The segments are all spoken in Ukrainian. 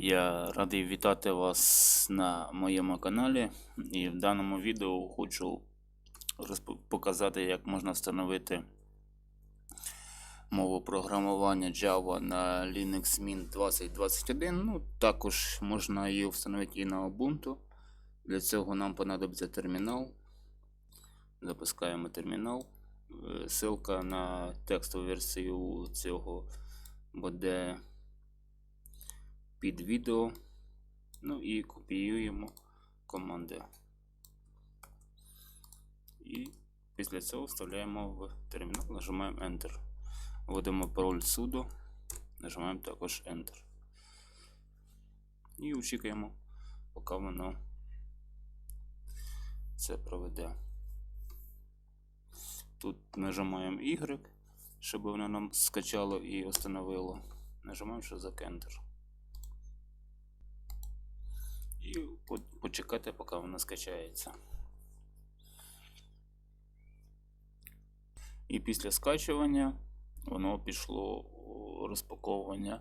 Я радий вітати вас на моєму каналі. І в даному відео хочу показати, як можна встановити мову програмування Java на Linux Mint 2021. Ну, також можна її встановити і на Ubuntu. Для цього нам понадобиться термінал. Запускаємо термінал. Е, Ссылка на текстову версію цього буде під відео. Ну і копіюємо команди. І після цього вставляємо в термінал, нажимаємо Enter. Вводимо пароль sudo, нажимаємо також Enter. І очікуємо, поки воно це проведе. Тут нажимаємо Y, щоб воно нам скачало і встановило. Нажимаємо шизок Enter. І почекати, поки воно скачається. І після скачування воно пішло у розпаковування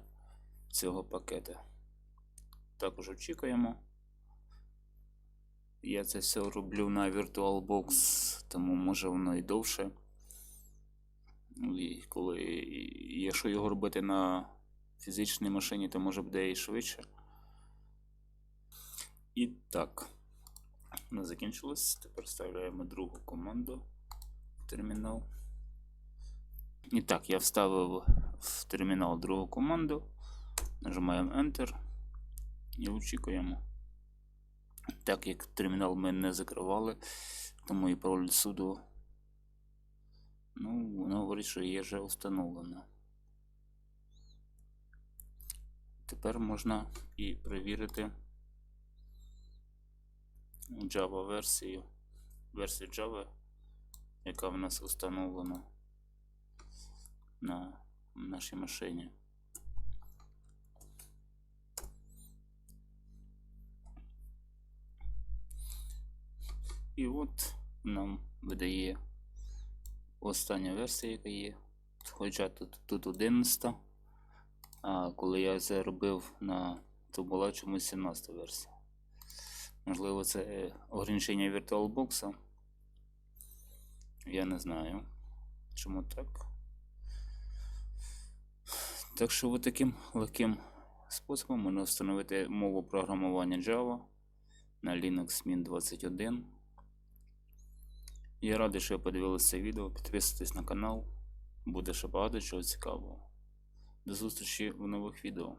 цього пакета. Також очікуємо. Я це все роблю на VirtualBox, тому може воно і довше. І коли, якщо його робити на фізичній машині, то може буде і швидше. І так, воно закінчилось. Тепер вставляємо другу команду в термінал. І так, я вставив в термінал другу команду. Нажимаємо Enter і очікуємо. Так як термінал ми не закривали, тому і пароль суду. Ну, воно говорить, що є вже встановлено. Тепер можна і перевірити Java версію, версію Java, яка в нас встановлена на нашій машині. І от нам видає остання версія, яка є. Хоча тут, тут 11, а коли я це робив на то була чомусь 17 версія. Можливо, це ограничення VirtualBox. Я не знаю, чому так. Так що от таким легким способом можна встановити мову програмування Java на Linux Mint 21. Я радий, що ви подивилися це відео. Підписуйтесь на канал. Буде ще багато чого цікавого. До зустрічі в нових відео.